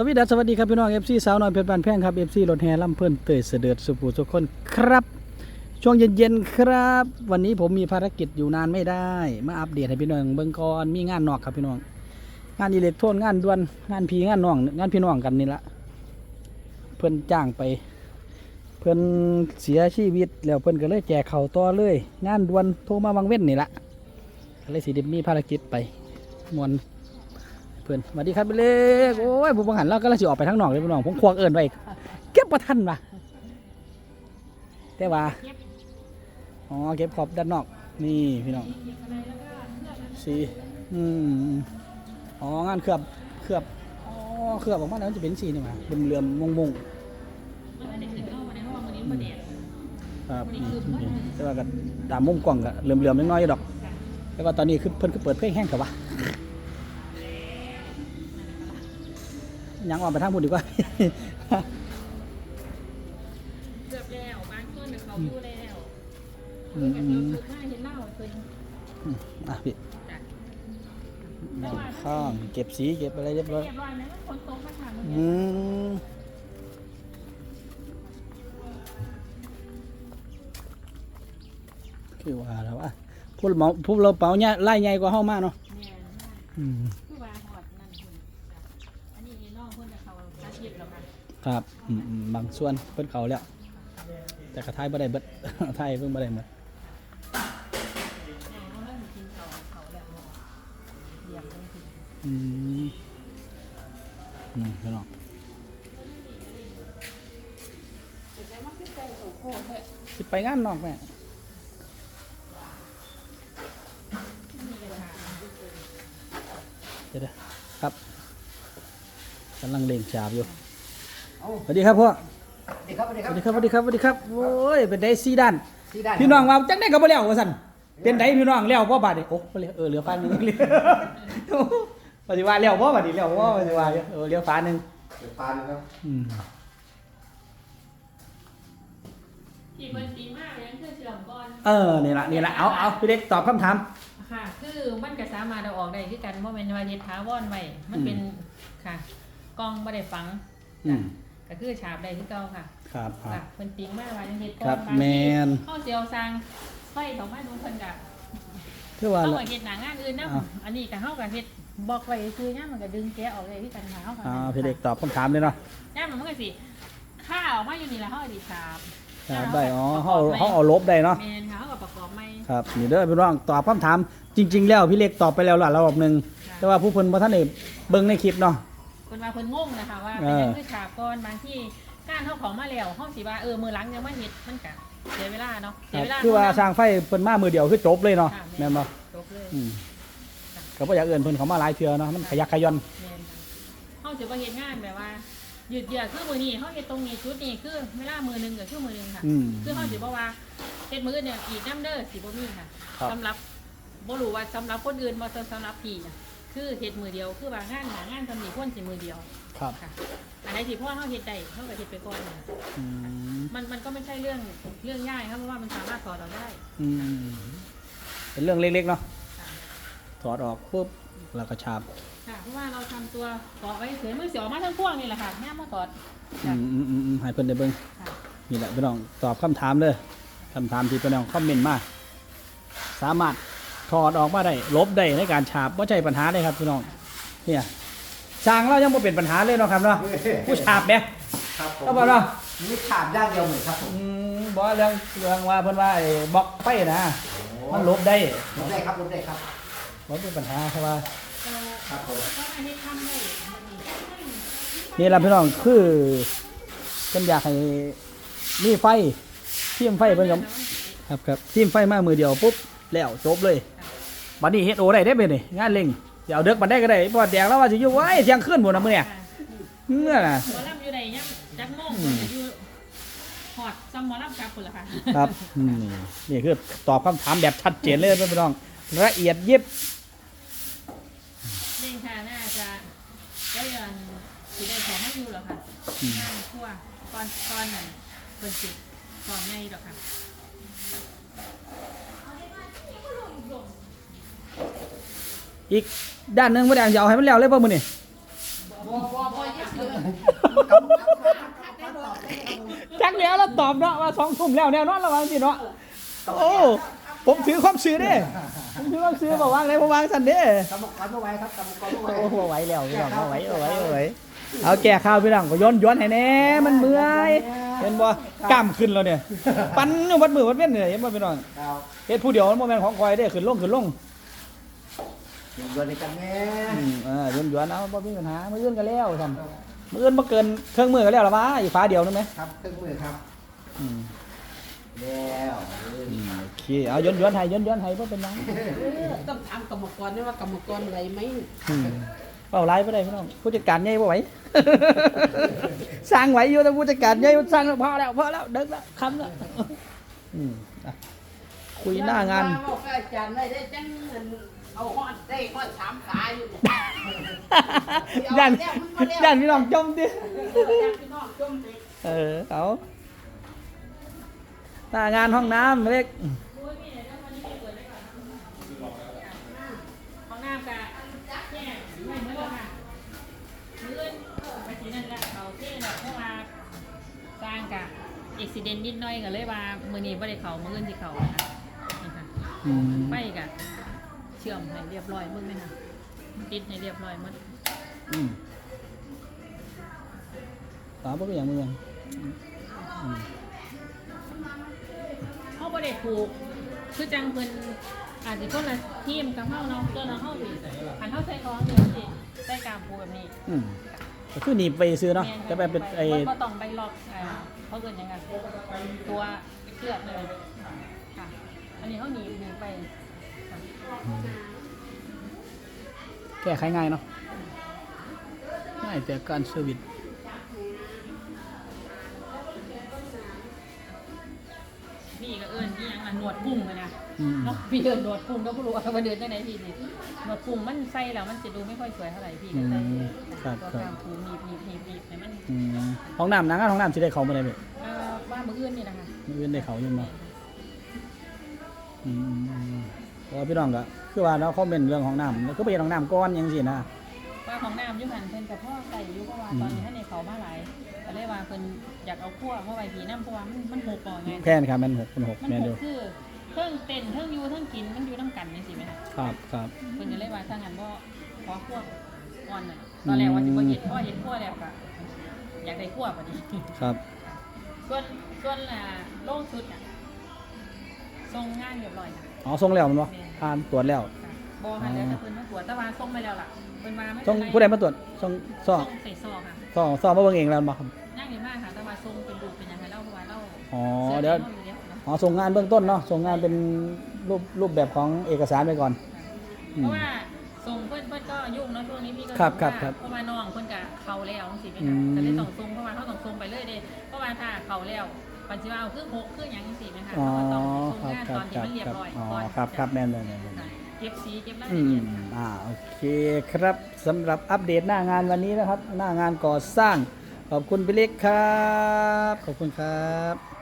สวัสดีสวัสดีครับพี่น้องเอฟซีสาวน้อยเพชรบานแพงครับเอฟซีรถแห่ลำเพิ่อนเตยเสด็จสุภูทุคนครับ ช่วงเย็นๆครับ วันนี้ผมมีภารกิจอยู่นานไม่ได้ มาอัปเดตให้พี่น้องเบิ่งก่อนมีงานนอกครับพี่น้องงานอิเล็กโทรนงานด่วนงานพีงานน้องงานพี่น้องกันนี่ละเพิ่อนจ้างไป เพิ่อนเสียชีวิตแล้วเพิ่อนก็เลยแจกเข่าต่อเลย งานด่วนโทรมาวังเว้นนี่ละเลยสิได้มีภารกิจไปมวน พื่อนสวัสดีครับพี่เล็กโอ้ยผมบังหันแล้วก็เลยสิออกไปทางนอกเลยพี่น้องผมควงเอิญไว้เก็บประทันว่ะแต่ว่าอ๋อเก็บขอบด้านนอก นี่พี่น้องสีอืมอ๋องานเคลือบเคลือบอ๋อเคลือบออกมาแล้วมันจะเป็นสีนี่มาเลื่อมๆมงๆครับนี่นี่แต่ว่าก็ตามมุมกล้องก็เหลื่อมๆน้อยๆอยู่ดอก แต่ว่าตอนนี้คือเพิ่นก็เปิดเพลงแห้งกับวะ ยังออกไปทางบุญดีกว่าเกือบแล้วบางคนน่ะเขาอยู่แล้วอืคือกันเดียวมคือหน้าเห็นเล่าเพิ่นอะพี่จ้ะนั่งข้างเก็บสีเก็บอะไรเรียบร้อยเรียบร้อยไหมว่าคนโตมาถามมึงอืมคือว่าแล้วว่าพูดเมาพูดเราเป่าเนี่ยไล่ใหญ่กว่าเฮามากเนาะเนี่ยอืม ครับอืมอืมบางส่วนเพิ่นเขาแล้ว แต่กระทายบ่ได้เบิดไทยเพิ่งบ่ได้หมดน้องเขาเริ่มกินเขาเขาแล้วเนาะเยี่ยมเลยคืออืมอืมพี่น้องหเถอะสิไปงานนอกแม่เดี๋ยวๆครับกำลังเล่งฉาบอยู่ สวัสดีครับพ่อสวัสดีครับสวัสดีสครับวัสดีครับสวัสดีครับสวัสดีครับโอ้ยเป็นไดซีด้าน ที่ได้พี่น้องว่าจังได้ก็บ่แล้วว่าซั่นเป็นไดพี่น้องแล้วบ่บาดนี่โอ้บ่แล้วเออเหลือฟ้าหนึงปฏิว่าแล้วบ่บาดนี้แล้วบ่ปฏิว่าเออเหลือฟ้าหนึงเดี๋ยวปานครับอืมที่เพิ่นตีมากเลยคือเชื่อมก่อนเออนี่ล่ะนี่ล่ะเอาเอาพี่เล็กตอบคำถาม ค่ะ คือมันก็สามารถเอาออกได้คือกันบ่แม่นว่าเฮ็ดถาวรไว้มันเป็นค่ะ กล้องบ่ได้ฝังอืม ก็คือฉาบได้คือเก่าค่ะครับครัค่ะบเพิ่นติงมาว่าจังเฮ็ดก่อนครับางทีแม่น เฮาสิเอาสร้างไฟเข้ามาดูเพิ่นก็คือว่า เฮาละก็เฮ็ดหน้างานอื่นนำอ้าวอันนี้ก็เฮาก็เฮ็ดบอกไว้คือย่ามมันก็ดึงแกะออกได้คือกันค่ะเฮาก็อ่าพี่เล็กตอบคำถามเลยเนาะย่ามมันก็สิค่าออกมาอยู่นี่แหละเฮาก็สิฉาบครับได้อ๋อเฮาเฮาเอาลบได้เนาะแม่นค่ะเฮาก็ประกอบใหม่ครับนี่เด้อพี่น้องตอบคำถามจริง ๆ แล้วพี่เล็กตอบไปแล้วล่ะรอบหนึงแต่ว่าผู้เพิ่นบ่ทันได้เบิ่งในคลิปเนาะ เพิ่นว่าเพิ่นงงนะคะว่าเอเป็นอหยังคือฉาบก่อนบางที่การเฮาของมาแล้วเฮาสิว่าเออมื้อหลังยังมาเฮ็ดมันก็เสียเวลาเนาะคเสียรับเวลาคือว่าเนะสร้างไฟเพิ่นมามือเดียวคือจบเลยเนาะค่ะแม่นบ่จบเลยอืมก็บ่อยากเอื่นเพิ่นเขามาหลายเทื่อเนาะมันขยักขย่อนแม่นค่ะเฮาสิบ่เฮ็ดงานแบบว่าหยุดเยือกคือมื้อนี้เฮาเฮ็ดตรงนี้ชุดนี้คือเวลามื้อหนึงก็คือมื้อหนึงค่ะอืมคือเฮาสิบ่ว่าเฮ็ดมื้ออื่นเนี่ยอีกน้ำเด้อสิบ่มีค่ะครับสำหรับบ่รู้ว่าสำหรับคนอื่นบ่สำหรับพี่น่ะ คือเฮ็ดมือเดียวคือว่างานหางานทำนี่ควรสิมือเดียวครับค่ะอันไหนที่พ่อเฮาเฮ็ดได้เฮาก็เฮ็ดไปก่อนค่ะอืมมันมันก็ไม่ใช่เรื่องเรื่องง่ายครับเพราะว่ามันสามารถถอดออกได้อืมเป็นเรื่องเล็กๆเนาะถอดออกปุ๊บแล้วก็ฉาบค่ะเพราะว่าเราทำตัวเกาะไว้เฉยมือเสียออกมาทั้งพวงนี่แหละค่ะแม่มาถอดอืค่ะมอืมอืมอืมให้เพิ่นได้เบิ่ง ค่ะ นี่แหละพี่น้องตอบคำถามเลยคำถามที่พี่น้องคอมเมนต์มาสามารถ ถอดออกมาได้ลบได้ในการฉาบบ่ใช่ปัญหาเลยครับพี่น้องเนี่ยสร้างเรายังบ่เป็นปัญหาเลยเนาะครับเนาะผู้ฉาบเนี่ยครับผมก็บอกเนาะนี่ถามย่างเดียวเหมือนครับผมอืมบอกเรื่องเรื่องว่าเพิ่นว่าไอ้บล็อกไฟนะมันลบได้ลบได้ครับลบได้ครับบ่เป็นปัญหาเพราะว่าเราครับผมก็อันนี้ทำได้มันมีนี่ล่ะพี่น้องคือเพิ่นอยากให้มีไฟทีมไฟเพิ่นก็ครับครับทีมไฟมามือเดียวปุ๊บแล้วจบเลย บัดนี้เฮ็ดโอได้ได้เบิดนี่งานเร่งสิเอาเด็กบัดได้ก็ได้เพราะว่าแดงแล้วว่าสิอยู่ไว้เที่ยงคืนพุ่นน่ะมื้อเนี่ยเมื่อน่ะหมอลำอยู่ใดยังจักโมงคนจะอยู่หอดซัมหมอลำกลับคนละค่ะครับอืมนี่นี่คือตอบคำถามแบบชัดเจนเลยพี่น้องละเอียดยิบเล่นค่ะน่าจะได้ยันสีได้ของให้อยู่หรอค่ะงานทั่วก้อนก้อนนั่นเป็นสิบกองใหญ่หรอกค่ะ อีกด้านหนึงบ่ได้จะเอาให้มันแล้วเลยบ่มื้อนี้บ่บ่บ่อย่าจักแล้วเราตอบเนาะว่าสองทุ่มแล้วแน่นอนระวังสิเนาะโอ้ผมถือความซื้อเด้ผมถือความซื้อบอกวางเลยผมวางสันเด้กรรมกรเมื่อไหร่ครับกรรมกรเมื่อไหร่โอ้โหไหวแล้วพี่น้องเอาไหวเอาไหวเอาไหวเอาแก่ข้าวพี่น้องก็ย้อนย้อนให้แน่มันเมื่อยเห็นบ่กล้ามขึ้นแล้วเนี่ย ปั้นอยู่วัดมือวัดเว้นเนี่ยเห็นบ่พี่น้องครับเฮ็ดผู้เดียวมันบ่แม่นของคอยเด้ขึ้นลงขึ้นลง อยู่ด้วยกันแม่อืมเออย้อนย้อนเอาบ่มีปัญหามื้ออื่นก็แล้วซั่นมื้ออื่นบ่เกินเครื่องมือก็แล้วล่ะวะอีกฟ้าเดียวนึงไหมครับเครื่องมือครับอืมแล้วอืมโอเคเอาย้อนย้อนให้ย้อนย้อนให้บ่เป็นหยังต้องถามกรรมกรด้วยว่ากรรมกรไหวไหมอืมเว้าหลายบ่ได้พี่น้องผู้จัดการใหญ่บ่ไหว สร้างไหวอยู่แต่ผู้จัดการใหญ่สร้างแล้วพอแล้วพอแล้วเดึกแล้วคำแล้วอืมอะ คุยหน้างานว่าบอกกับอาจารย์ได้ได้จังเงินเอาฮอดได้ฮอดสามขาอยู่เนี่ยย่านย่านพี่น้องจมดิอยากพี่น้องจมติเออเอาหน้างานห้องน้ำเล็กห้องน้ำกะแย่ไม่เหมือนกันค่ะมื้อนไปที่นั่นแหละเขาที่แบบเพราะว่าสร้างกะอุบิเหตุนิดหน่อยก็เลยว่า มื้อนี้บ่ได้เข้ามื้ออื่นสิเข้านะคะนี่ค่ะ อืมไปกะเชื่อมให้เรียบร้อยมึงไหมนะติดให้เรียบร้อยหมดอืมตาบ่เป็นอย่างเมืองอืมเขาบ่ได้ถูก คือจังเพิ่นอาจจะคนละทีมกับเฮาเนาะตัวเราเฮาสิหันเฮาใส่ของเดียวสิใส่กามปูแบบนี้อืมก็คือหนีบไปซื้อเนาะแต่แบบเป็นไอ้บ่ต้องไปล็อกอ่าเขาเกินยังไงตัวเชือกเลยค่ะ อันนี้เขาหนีบหนีบไปค่ะแก้ไขง่ายเนาะง่ายแต่การเซอร์วิสพี่ก็เอิ้นที่ยังอะหนวดกุ้งเลยนะอืมเนาะพี่เดินหนวดกุ้งก็บ่รู้ว่าว่าเดินจังไดพี่สิหนวดกุ้งมันใส่แล้วมันจะดูไม่ค่อยสวยเท่าไหร่พี่ก็ใส่อืมครับตัวครับกามปูหนีบหนีบหนีบหนีบให้มันอืมห้องน้ำนะงานห้องน้ำสิได้เขาบ่ได้เด้เอ่อว่ามื้ออื่นนี่นะคะมื้ออื่นได้เขาอยู่บ่อืมเพราะว่าพี่น้องก็คือว่าเนาะคอมเมนต์เรื่องของน้ำคือไปเฮ็ดห้องน้ำก่อนจังซี่นะว่าของน้ำอยุหันเพิ่นกับพ่อใส่อยู่เพราะว่าตอนนี้ท่านในเขามาหลายก็เลยว่าเพิ่นอยากเอาขั้วเพราะว่าผีน้ำเพราะว่ามันมันหกก่อนไงแค่นครับมันหกเป็นหกมันแม่นหเดียกวคือเครื่องเต้นเครื่องยูเครื่องกินมันอยู่น้ำกันนี่สิไหมคะครับครับเพิ่นก็เลยว่าถ้างั้นบ่ขอขั้วก่อนน่ะตอนแรกว่าสิบ่เฮ็ดเพราะว่าเฮ็ดขั้วแล้วก็อยากได้ขั้วพอดีครับ ส่วนส่วนอ่าโล่งชุดน่ะ ส่งงานเรียบร้อยค่ะอ๋อส่งแล้วแมันบ่ผ่านตรวจแล้วค่ะบ่ค่ะแล้วแต่เพิ่นมาตรวจแต่ว่าส่งไปแล้วล่ะเพิ่นว่าไม่ส่งเป็นไรผู้ใดมาตรวจส่งซ่อส่งใส่ซองค่ะซ่อซ่อมาเบิ่งเองแล้วบ่ครับย่างดีมากค่ะแต่ว่าทรงเป็นรูปเป็นยังไงเล่าเพราะว่าเล่าอ๋อสื้เดี๋ยวในห้องอเนาะอ๋อส่งงานเบื้องต้นเนาะส่งงานเป็นรูปรูปแบบของเอกสารไปก่อนอืมเพราะว่าทรงเพื่อนเพื่อนก็ยุ่งเนาะช่วงนี้พี่ก็ครับยุ่งครับมากครับเพราะว่าน้องเพื่อนกับเขาแล้วสิไหมอืคะมแต่เลยต้องทรงเพราะว่าเขาต้องทรงไปเรื่อยเด้เพราะว่าถ้าเขาแล้ว ปัจจุบันเอาเครื่องหกเครื่องหยังสิไหมคะอ๋อเขาก็ต้องทรงครับงานคตรัอบนที่มันเรียบร้อยครับอ๋อก่อนครับครับแม่นแม่นแม่นค่ะเก็บสีเก็บรายอืละเอียมดอ่าโอเคครับสำหรับอัปเดตหน้างานวันนี้นะครับ หน้างานก่อสร้าง ขอบคุณพี่เล็กครับ ขอบคุณครับ